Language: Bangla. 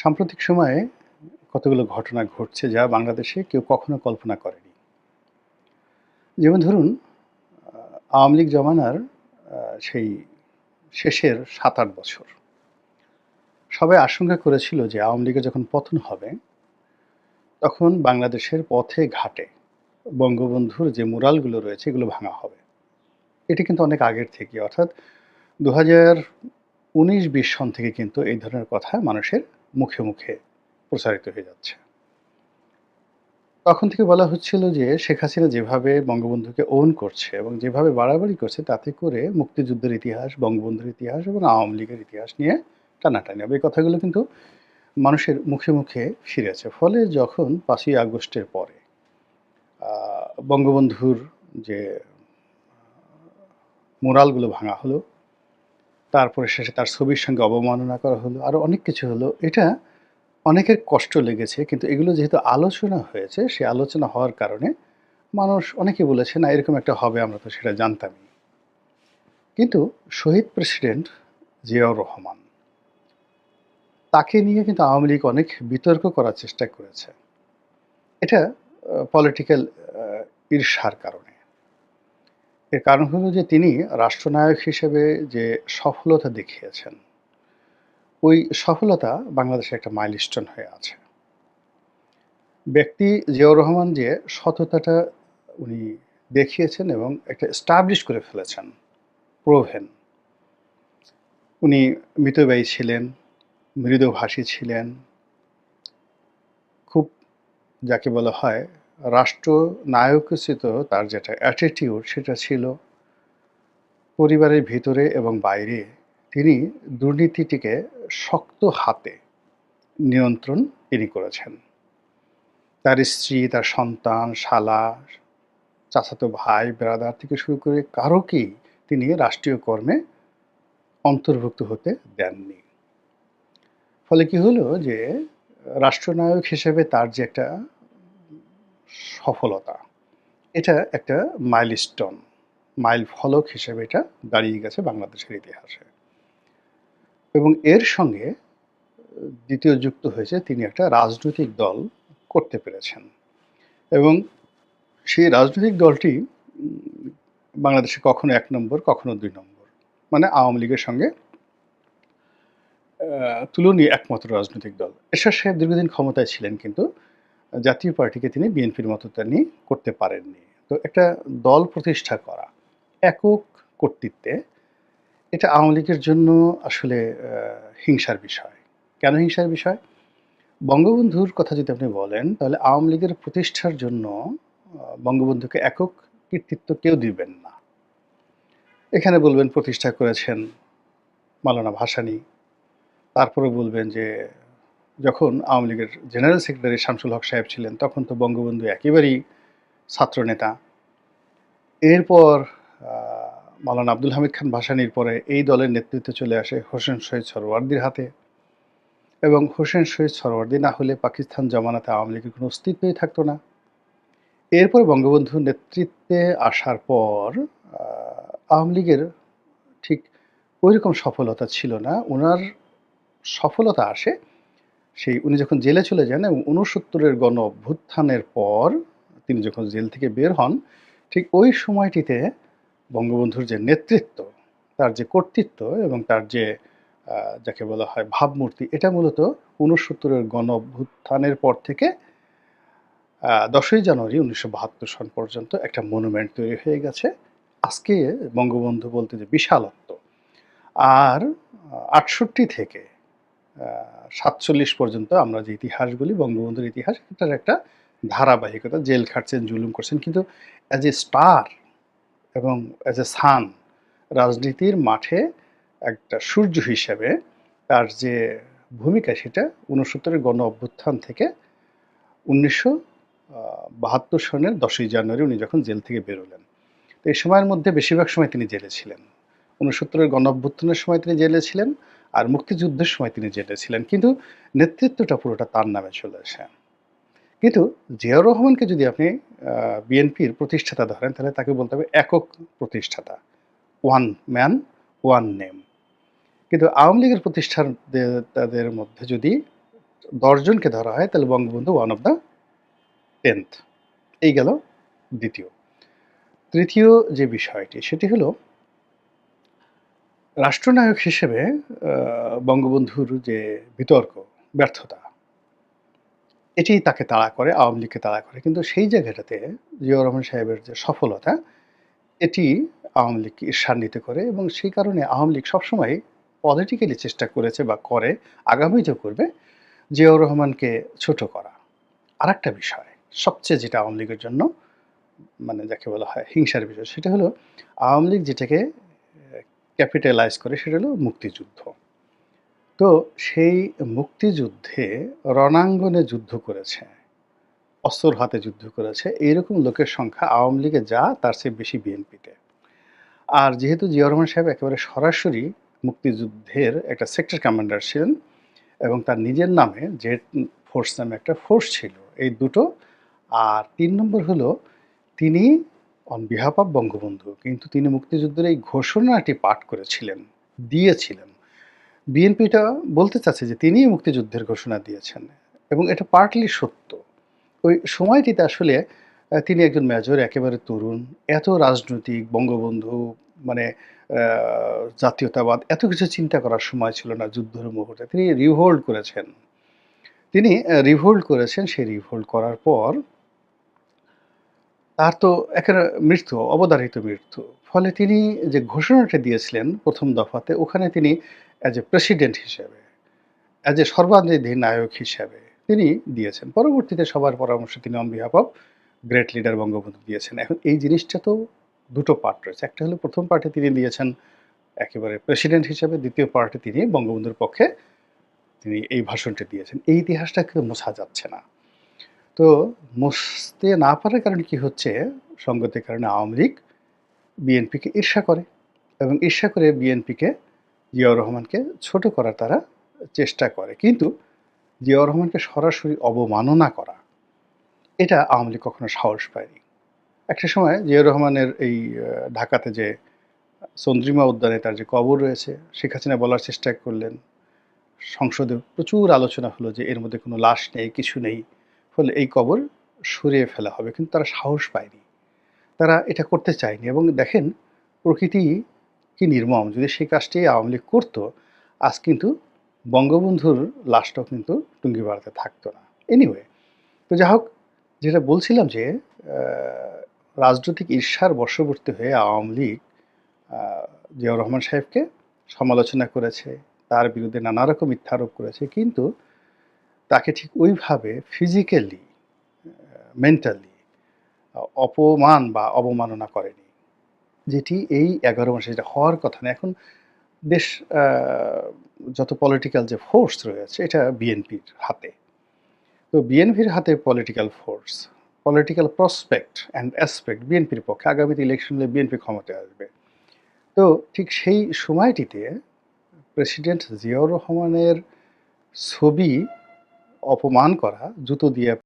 সাম্প্রতিক সময়ে কতগুলো ঘটনা ঘটছে যা বাংলাদেশে কেউ কখনো কল্পনা করেনি। যেমন ধরুন আওয়ামী লীগ জমানার সেই শেষের সাত আট বছর। সবাই আশঙ্কা করেছিল যে আওয়ামী লীগের যখন পতন হবে, তখন বাংলাদেশের পথে ঘাটে বঙ্গবন্ধুর যে মুরালগুলো রয়েছে এগুলো ভাঙা হবে। এটি কিন্তু অনেক আগের থেকে, অর্থাৎ দু হাজার উনিশ বিশ সন থেকে কিন্তু এই ধরনের কথা মানুষের মুখে মুখে প্রচারিত হয়ে যাচ্ছে। তখন থেকে বলা হচ্ছিল যে শেখ হাসিনা যেভাবে বঙ্গবন্ধুকে ওন করছে এবং যেভাবে বাড়াবাড়ি করছে, তাতে করে মুক্তিযুদ্ধের ইতিহাস, বঙ্গবন্ধুর ইতিহাস এবং আওয়ামী লীগের ইতিহাস নিয়ে টানাটানি হবে। এই কথাগুলো কিন্তু মানুষের মুখে মুখে ফিরেছে ফলে যখন পাঁচই আগস্টের পরে বঙ্গবন্ধুর যে মোরালগুলো ভাঙা হলো তারপরে শেষে তার ছবির সঙ্গে অবমাননা করা হলো আরও অনেক কিছু হলো। এটা অনেকের কষ্ট লেগেছে, কিন্তু এগুলো যেহেতু আলোচনা হয়েছে, সে আলোচনা হওয়ার কারণে মানুষ অনেকে বলেছে, না, এরকম একটা হবে, আমরা তো সেটা জানতামই। কিন্তু শহীদ প্রেসিডেন্ট জিয়াউর রহমান তাকে নিয়ে কিন্তু আওয়ামী লীগ অনেক বিতর্ক করার চেষ্টা করেছে। এটা পলিটিক্যাল ঈর্ষার কারণে। এর কারণ হলো যে তিনি রাষ্ট্রনায়ক হিসেবে যে সফলতা দেখিয়েছেন, ওই সফলতা বাংলাদেশে একটা মাইলস্টোন হয়ে আছে। ব্যক্তি জিয়াউর রহমান যে সততাটা উনি দেখিয়েছেন এবং একটা স্টাবলিশ করে ফেলেছেন প্রোভেন উনি মিতব্যয়ী ছিলেন, মৃদুভাষী ছিলেন, খুব যাকে বলা হয় রাষ্ট্র নায়কোচিত তার যেটা অ্যাটিটিউড সেটা ছিল পরিবারের ভিতরে এবং বাইরে। তিনি দুর্নীতিটিকে শক্ত হাতে নিয়ন্ত্রণ তিনি করেছেন। তার স্ত্রী, তার সন্তান, শালা, চাচাতো ভাই ব্রাদার থেকে শুরু করে কারোকেই তিনি রাষ্ট্রীয় কর্মে অন্তর্ভুক্ত হতে দেননি। ফলে কি হলো যে, রাষ্ট্রনায়ক হিসেবে তার যে একটা সফলতা। এটা একটা মাইলস্টোন মাইল ফলক হিসেবে এটা দাঁড়িয়ে গেছে বাংলাদেশের ইতিহাসে। এবং এর সঙ্গে দ্বিতীয় যুক্ত হয়েছে তিনি একটা রাজনৈতিক দল করতে পেরেছেন। এবং সেই রাজনৈতিক দলটি বাংলাদেশে কখনো এক নম্বর, কখনো দুই নম্বর। মানে আওয়ামী লীগের সঙ্গে তুলনীয় একমাত্র রাজনৈতিক দল। এরশাদ সাহেব দীর্ঘদিন ক্ষমতায় ছিলেন কিন্তু জাতীয় পার্টিকে তিনি বিএনপির মতো তিনি করতে পারেননি। তো একটা দল প্রতিষ্ঠা করা একক কর্তৃত্বে, এটা আওয়ামী লীগের জন্য আসলে হিংসার বিষয়। কেন হিংসার বিষয়? বঙ্গবন্ধুর কথা যদি আপনি বলেন, তাহলে আওয়ামী লীগের প্রতিষ্ঠার জন্য বঙ্গবন্ধুকে একক কৃতিত্ব কেউ দিবেন না। এখানে বলবেন প্রতিষ্ঠা করেছেন মালানা ভাসানী তারপরে বলবেন যে যখন আওয়ামী লীগের জেনারেল সেক্রেটারি শামসুল হক সাহেব ছিলেন তখন তো বঙ্গবন্ধু একেবারেই ছাত্রনেতা। এরপর আহ, মাওলানা আব্দুল হামিদ খান ভাসানির পরে এই দলের নেতৃত্বে চলে আসে হোসেন শহীদ সরওয়ার্দির হাতে। এবং হোসেন শহীদ সরওয়ার্দি না হলে পাকিস্তান জমানাতে আওয়ামী লীগের কোনো অস্তিত্বই থাকতো না। এরপর বঙ্গবন্ধু নেতৃত্বে আসার পর আওয়ামী লীগের ঠিক ওইরকম সফলতা ছিল না। ওনার সফলতা আসে সেই উনি যখন জেলে চলে যান এবং উনসত্তরের গণ অভ্যুত্থানের পর তিনি যখন জেল থেকে বের হন, ঠিক ওই সময়টিতে বঙ্গবন্ধুর যে নেতৃত্ব, তার যে কর্তৃত্ব এবং তার যে যাকে বলা হয় ভাবমূর্তি, এটা মূলত উনসত্তরের গণ অভ্যুত্থানের পর থেকে দশই জানুয়ারি উনিশশো বাহাত্তর সন পর্যন্ত একটা মনুমেন্ট তৈরি হয়ে গেছে। আজকে বঙ্গবন্ধু বলতে যে বিশালত্ব। আর আটষট্টি থেকে সাতচল্লিশ পর্যন্ত আমরা যে ইতিহাসগুলি, বঙ্গবন্ধুর ইতিহাস, এটার একটা ধারাবাহিকতা, জেল খাটছেন, জুলুম করছেন। কিন্তু অ্যাজ এ স্টার এবং অ্যাজ এ সান রাজনীতির মাঠে একটা সূর্য হিসেবে তার যে ভূমিকা, সেটা উনসত্তরের গণ অভ্যুত্থান থেকে উনিশশো বাহাত্তর সনের দশই জানুয়ারি উনি যখন জেল থেকে বেরোলেন। তো এই সময়ের মধ্যে বেশিরভাগ সময় তিনি জেলে ছিলেন। উনসত্তরের গণ অভ্যুত্থানের সময় তিনি জেলে ছিলেন। আর মুক্তিযুদ্ধের সময় তিনি জেলে ছিলেন। কিন্তু নেতৃত্বটা পুরোটা তার নামে চলে আসে। কিন্তু জিয়াউর রহমানকে যদি আপনি বিএনপির প্রতিষ্ঠাতা ধরেন, তাহলে তাকে বলতে হবে একক প্রতিষ্ঠাতা। One man, one name. কিন্তু আওয়ামী লীগের প্রতিষ্ঠাতাদের মধ্যে যদি দশজনকে ধরা হয়, তাহলে Bangabandhu one of the tenth. এই গেল দ্বিতীয়। তৃতীয় যে বিষয়টি, সেটি হলো রাষ্ট্রনায়ক হিসেবে বঙ্গবন্ধুর যে বিতর্ক, ব্যর্থতা, এটি তাকে তাড়া করে, আওয়ামী লীগকে তাড়া করে। কিন্তু সেই জায়গাটাতে জিয়াউর রহমান সাহেবের যে সফলতা, এটি আওয়ামী লীগকে ঈর্ষান্বিত করে এবং সেই কারণে আওয়ামী লীগ সবসময় পলিটিক্যালি চেষ্টা করেছে বা করে, আগামী আগামীতেও করবে, জিয়াউর রহমানকে ছোট করা। আরেকটা বিষয়, সবচেয়ে যেটা আওয়ামী লীগের জন্য মানে যাকে বলা হয় হিংসার বিষয়, সেটা হলো আওয়ামী লীগ যেটাকে ক্যাপিটালাইজ করে, সেটা হলো মুক্তিযুদ্ধ। তো সেই মুক্তিযুদ্ধে রণাঙ্গনে যুদ্ধ করেছে অস্ত্র হাতে যুদ্ধ করেছে, এইরকম লোকের সংখ্যা আওয়ামী লীগে যা, তার চেয়ে বেশি বিএনপিতে আর যেহেতু জিয়া রহমান সাহেব একেবারে সরাসরি মুক্তিযুদ্ধের একটা সেক্টর কমান্ডার ছিলেন এবং তার নিজের নামে যে ফোর্স নামে একটা ফোর্স ছিল, এই দুটো। আর তিন নম্বর হলো, তিনি অন বিহাফ অফ বঙ্গবন্ধু, কিন্তু তিনি মুক্তিযুদ্ধের এই ঘোষণাটি পাঠ করেছিলেন, দিয়েছিলেন। বিএনপিটা বলতে চাচ্ছে যে তিনিই মুক্তিযুদ্ধের ঘোষণা দিয়েছেন, এবং এটা পার্টলি সত্য। ওই সময়টিতে আসলে তিনি একজন মেজর একেবারে তরুণ, এত রাজনৈতিক, বঙ্গবন্ধু মানে জাতীয়তাবাদ, এত কিছু চিন্তা করার সময় ছিল না যুদ্ধের মুহূর্তে। তিনি রিভোল্ড করেছেন। তিনি রিভোল্ড করেছেন, সেই রিভোল্ড করার পর তার তো একেবারে মৃত্যু, অবধারিত মৃত্যু। ফলে তিনি যে ঘোষণাটা দিয়েছিলেন প্রথম দফাতে, ওখানে তিনি অ্যাজ এ প্রেসিডেন্ট হিসেবে অ্যাজ এ সর্বাধিনায়ক নায়ক হিসেবে তিনি দিয়েছেন। পরবর্তীতে সবার পরামর্শ তিনি on behalf of great leader Bangabandhu দিয়েছেন। এখন এই জিনিসটা তো দুটো পার্ট রয়েছে। একটা হলো প্রথম পার্টে তিনি দিয়েছেন একেবারে প্রেসিডেন্ট হিসেবে, দ্বিতীয় পার্টে তিনি বঙ্গবন্ধুর পক্ষে তিনি এই ভাষণটা দিয়েছেন। এই ইতিহাসটা কিন্তু মোছা যাচ্ছে না। তো মুছতে না পারার কারণে কি হচ্ছে? সঙ্গতের কারণে আওয়ামী লীগ বিএনপিকে ঈর্ষা করে এবং ঈর্ষা করে বিএনপিকে জিয়াউর রহমানকে ছোট করার তারা চেষ্টা করে। কিন্তু জিয়াউর রহমানকে সরাসরি অবমাননা করা, এটা আওয়ামী লীগ কখনো সাহস পায়নি। একটা সময় জিয়াউর রহমানের এই ঢাকাতে যে চন্দ্রিমা উদ্যানে তার যে কবর রয়েছে, শেখ হাসিনা বলার চেষ্টা করলেন। সংসদে প্রচুর আলোচনা হলো যে এর মধ্যে কোনো লাশ নেই, কিছু নেই। ফলে এই কবর সরিয়ে ফেলা হবে, কিন্তু তারা সাহস পায়নি। তারা এটা করতে চায়নি এবং দেখেন প্রকৃতি কি নির্মম। যদি সেই কাজটি আওয়ামী লীগ করতো, আজ কিন্তু বঙ্গবন্ধুর লাশটাও কিন্তু টুঙ্গি বাড়াতে থাকতো না। এনিওয়ে তো যা হোক, যেটা বলছিলাম যে রাজনৈতিক ঈর্ষার বর্ষবর্তী হয়ে আওয়ামী লীগ জিয়াউর রহমান সাহেবকে সমালোচনা করেছে, তার বিরুদ্ধে নানা রকম মিথ্যারোপ করেছে, কিন্তু তাকে ঠিক ওইভাবে ফিজিক্যালি মেন্টালি অপমান বা অবমাননা করেনি। যেটি এই এগারো মাসে যেটা হওয়ার কথা না, এখন দেশ যত পলিটিক্যাল যে ফোর্স রয়েছে, এটা বিএনপির হাতে। তো বিএনপির হাতে political force political prospect and aspect বিএনপির পক্ষে, আগামীতে ইলেকশন হলে বিএনপি ক্ষমতায় আসবে। তো ঠিক সেই সময়টিতে প্রেসিডেন্ট জিয়াউর রহমানের ছবি অপমান করা জুতো দিয়ে